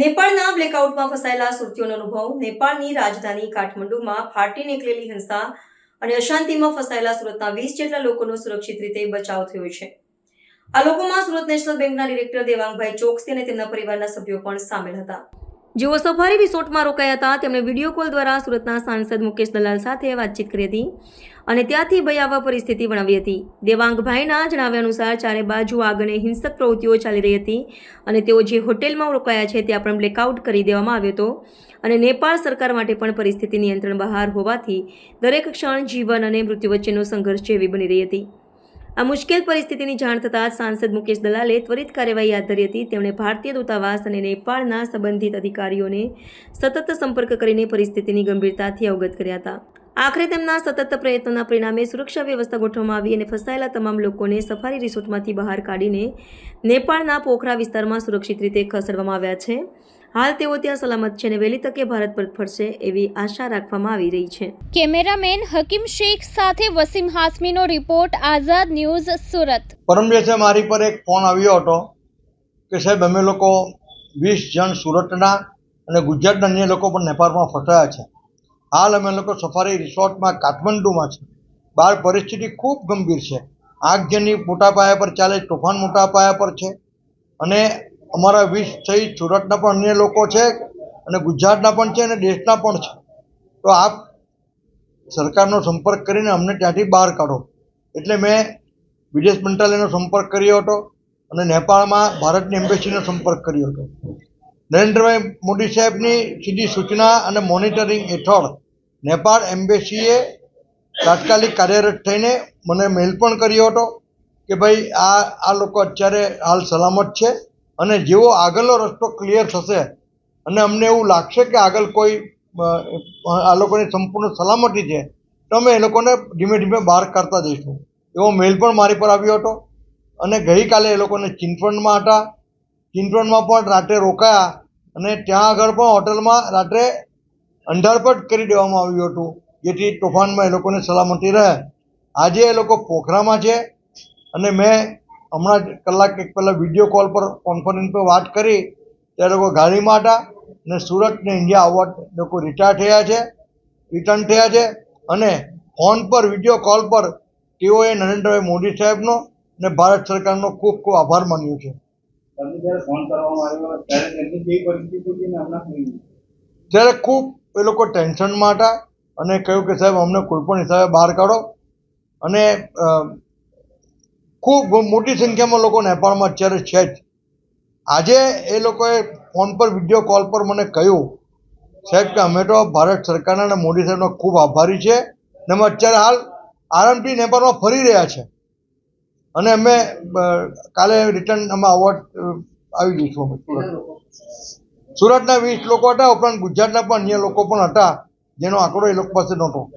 નેપાળના બ્લેકઆઉટમાં ફસાયેલા સુરતીઓનો અનુભવ. નેપાળની રાજધાની કાઠમંડુમાં ફાટી નીકળેલી હિંસા અને અશાંતિમાં ફસાયેલા સુરતના વીસ જેટલા લોકોનો સુરક્ષિત રીતે બચાવ થયો છે. આ લોકોમાં સુરત નેશનલ બેંકના ડિરેક્ટર દેવાંગભાઈ ચોકસી અને તેમના પરિવારના સભ્યો પણ સામેલ હતા. જેઓ સફારી રિસોર્ટમાં રોકાયા હતા, તેમણે વીડિયો કોલ દ્વારા સુરતના સાંસદ મુકેશ દલાલ સાથે વાતચીત કરી હતી અને ત્યાંથી ભયાવહ પરિસ્થિતિ વર્ણવી હતી. દેવાંગભાઈના જણાવ્યા અનુસાર ચારે બાજુ આગ અને હિંસક પ્રવૃત્તિઓ ચાલી રહી હતી અને તેઓ જે હોટેલમાં રોકાયા છે ત્યાં પણ બ્લેકઆઉટ કરી દેવામાં આવ્યો હતો અને નેપાળ સરકાર માટે પણ પરિસ્થિતિ નિયંત્રણ બહાર હોવાથી દરેક ક્ષણ જીવન અને મૃત્યુ વચ્ચેનો સંઘર્ષ જેવી બની રહી હતી. આ મુશ્કેલ પરિસ્થિતિની જાણ થતાં સાંસદ મુકેશ દલાલે ત્વરિત કાર્યવાહી હાથ ધરી હતી. તેમણે ભારતીય દૂતાવાસ અને નેપાળના સંબંધિત અધિકારીઓને સતત સંપર્ક કરીને પરિસ્થિતિની ગંભીરતાથી અવગત કર્યા હતા. આખરે તેમના સતત પ્રયત્નોના પરિણામે સુરક્ષા વ્યવસ્થા ગોઠવવામાં આવી અને ફસાયેલા તમામ લોકોને સફારી રિસોર્ટમાંથી બહાર કાઢીને નેપાળના પોખરા વિસ્તારમાં સુરક્ષિત રીતે ખસેડવામાં આવ્યા છે. હાલ તેઓ ત્યાં સલામત છે અને વહેલી તકે ભારત પરત ફરશે એવી આશા રાખવામાં આવી રહી છે. કેમેરામેન હકીમ શેખ સાથે વસીમ હાસમીનો રિપોર્ટ આઝાદ ન્યૂઝ સુરત. પરમ દિવસે મારી પર એક ફોન આવ્યો હતો કે સાહેબ અમે લોકો વીસ જણ સુરતના અને ગુજરાતના અન્ય લોકો પણ નેપાળમાં ફસાયા છે. હાલ અમે લોકો સફારી રિસોર્ટમાં કાઠમંડુમાં છે. બહાર પરિસ્થિતિ ખૂબ ગંભીર છે. આગજની મોટા પાયા પર ચાલે તોફાન મોટા પાયા પર છે. અને અમારા વીસ થઈ સુરતના પણ અન્ય લોકો છે અને ગુજરાતના પણ છે અને દેશના પણ છે. તો આપ સરકારનો સંપર્ક કરીને અમને ત્યાંથી બહાર કાઢો. એટલે મેં વિદેશ મંત્રાલયનો સંપર્ક કર્યો હતો અને નેપાળમાં ભારતની એમ્બેસીનો સંપર્ક કર્યો હતો. નરેન્દ્રભાઈ મોદી સાહેબની સીધી સૂચના અને મોનિટરિંગ હેઠળ નેપાળ એમ્બેસીએ તાત્કાલિક કાર્યરત થઈને મને મેલ પણ કર્યો હતો કે ભાઈ આ આ લોકો અત્યારે હાલ સલામત છે. અને જેવો આગળનો રસ્તો ક્લિયર થશે, અને અમને એવું લાગશે કે આગળ કોઈ આ લોકોની સંપૂર્ણ સલામતી છે, તો અમે એ લોકોને ધીમે ધીમે બહાર કાઢતા જઈશું. એવો મેલ પણ મારી પર આવ્યો હતો. અને ગઈકાલે એ લોકોને ચિંતવણમાં હતા. ચિંતવણમાં પણ રાત્રે રોકાયા. અને ત્યાં આગળ પણ હોટલમાં રાત્રે અંધારપટ કરી દેવામાં આવ્યું હતું, જેથી તોફાનમાં એ લોકોને સલામતી રહે. આજે એ લોકો પોખરામાં છે. અને મેં હમણાં જ કલાક એક પહેલાં વીડિયો કોલ પર કોન્ફરન્સ પર વાત કરી ત્યારે લોકો ગાડીમાં હતા ને સુરત ને ઇન્ડિયા આવવા લોકો રિટાયર થયા છે રિટર્ન થયા છે અને ફોન પર વીડિયો કોલ પર તેઓએ નરેન્દ્રભાઈ મોદી સાહેબનો ને ભારત સરકારનો ખૂબ ખૂબ આભાર માન્યો છે. ત્યારે ખૂબ એ લોકો ટેન્શનમાં હતા અને કહ્યું કે સાહેબ અમને કોઈ પણ હિસાબે બહાર કાઢો અને ખૂબ મોટી સંખ્યામાં લોકો નેપાળમાં અત્યારે છે જ. આજે એ લોકોએ ફોન પર, વીડિયો કોલ પર મને કહ્યું, સાહેબ, કે અમે તો ભારત સરકારના અને મોદી સાહેબનો ખૂબ આભારી છે ને અમે અત્યારે હાલ આરામથી નેપાળમાં ફરી રહ્યા છે. અને અમે કાલે રિટર્ન અમે અવોર્ડ આવી જઈશું અમે સુરતના વીસ લોકો હતા, ઉપરાંત ગુજરાતના પણ અન્ય લોકો પણ હતા, જેનો આંકડો એ લોકો પાસે નહોતો.